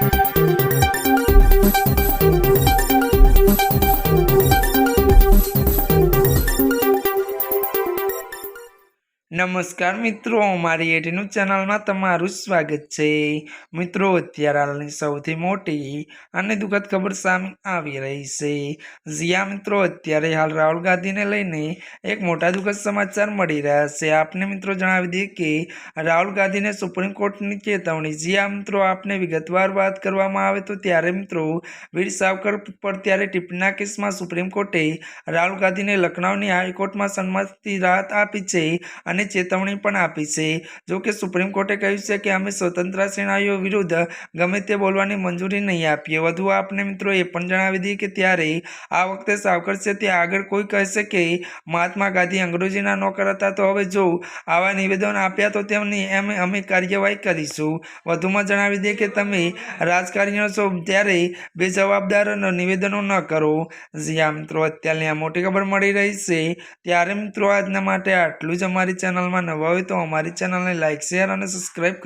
Thank you. નમસ્કાર મિત્રો, મારી એટીનું ચેનલમાં તમારું સ્વાગત છે. મિત્રો, અત્યારે હાલની સૌથી મોટી અને દુઃખદ ખબર સામે આવી રહી છે. જ્યાં મિત્રો, અત્યારે હાલ રાહુલ ગાંધીને લઈને એક મોટા દુઃખદ સમાચાર મળી રહ્યા છે. આપને મિત્રો જણાવી દઈએ કે રાહુલ ગાંધીને સુપ્રીમ કોર્ટની ચેતવણી. જ્યાં મિત્રો, આપને વિગતવાર વાત કરવામાં આવે તો ત્યારે મિત્રો વીર સાવકર પર ત્યારે ટિપ્પણીના કેસમાં સુપ્રીમ કોર્ટે રાહુલ ગાંધીને લખનૌની હાઈકોર્ટમાં સન્મતિ રાહત આપી છે અને ચેતવણી પણ આપી છે. જો કે સુપ્રીમ કોર્ટે કહ્યું છે કે અમે સ્વતંત્ર સેનાનીઓ વિરુદ્ધ ગમે તે બોલવાની મંજૂરી નહીં આપીએ. વધુ આપને મિત્રો એ પણ જણાવી દઈએ કે ત્યારે આ વખતે સાવકર છે તે આગળ કોઈ કહેશે કે મહાત્મા ગાંધી અંગ્રેજીના નોકર હતા તો હવે જો આવા નિવેદન આપ્યા તો તેમની એમ અમે કાર્યવાહી કરીશું. વધુમાં જણાવી દઈએ કે તમે રાજકારણીઓ છો ત્યારે બેજવાબદાર નિવેદનો ન કરો. જ્યાં મિત્રો અત્યારની આ મોટી ખબર મળી રહી છે, ત્યારે મિત્રો આજના માટે આટલું જ. અમારી ચેનલમાં નવા હોય તો અમારી ચેનલને લાઇક શેર અને સબસ્ક્રાઈબ